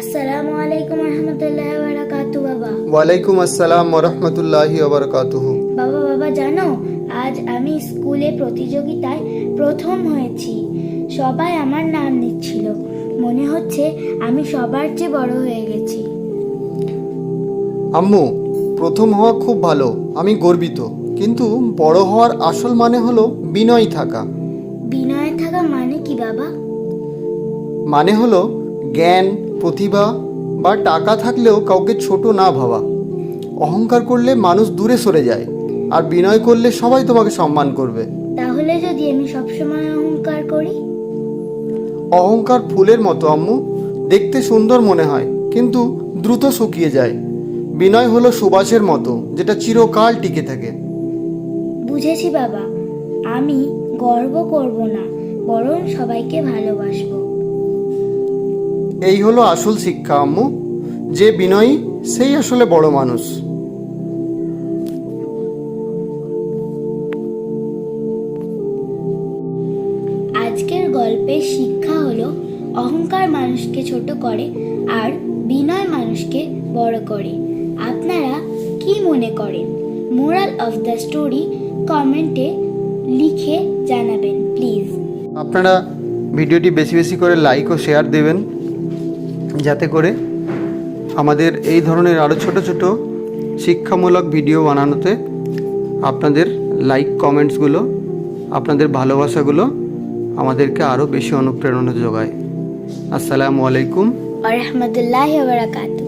আসসালামু আলাইকুম রহমতুল্লাহ বারাকাতু বাবা। ওয়ালাইকুম আসসালাম রহমতুল্লাহি বাবা বাবা জানো আজ আমি স্কুলে প্রতিযোগিতায় প্রথম হয়েছি। সবাই আমার নাম নিচ্ছিল। মনে হচ্ছে আমি সবার চেয়ে বড় হয়ে গেছি। আম্মু প্রথম হওয়া খুব ভালো আমি গর্বিত। কিন্তু বড় হওয়ার আসল মানে হলো বিনয় থাকা। বিনয় থাকা মানে কি বাবা? মানে হলো জ্ঞান প্রতিভা বা টাকা থাকলেও কাউকে ছোট না ভাবা। অহংকার করলে মানুষ দূরে সরে যায় আর বিনয় করলে সবাই তোমাকে সম্মান করবে। তাহলে যদি আমি সবসময় অহংকার করি? অহংকার ফুলের মতো আম্মু। দেখতে সুন্দর মনে হয় কিন্তু দ্রুত শুকিয়ে যায়। বিনয় হলো সুবাসের মতো যেটা চিরকাল টিকে থাকে। বুঝেছি বাবা। আমি গর্ব করব না বরং সবাইকে ভালোবাসবো। এই হলো আসল শিক্ষা আম্মু। যে বিনয়ী সেই আসলে বড় মানুষ। আজকের গল্পের শিক্ষা হলো অহংকার মানুষকে ছোট করে আর বিনয় মানুষকে বড় করে। আপনারা কি মনে করেন? মোরাল অফ দ্য স্টোরি কমেন্টে লিখে জানাবেন প্লিজ। আপনারা ভিডিওটি বেশি বেশি করে লাইক ও শেয়ার দেবেন। যাতে করে আমাদের এই ধরনের আরও ছোট ছোট শিক্ষামূলক ভিডিও বানানোতে আপনাদের লাইক কমেন্টসগুলো আপনাদের ভালোবাসাগুলো আমাদেরকে আরও বেশি অনুপ্রেরণা যোগায়। আসসালামু আলাইকুম। রহমতুল্লাহ বারাকাতু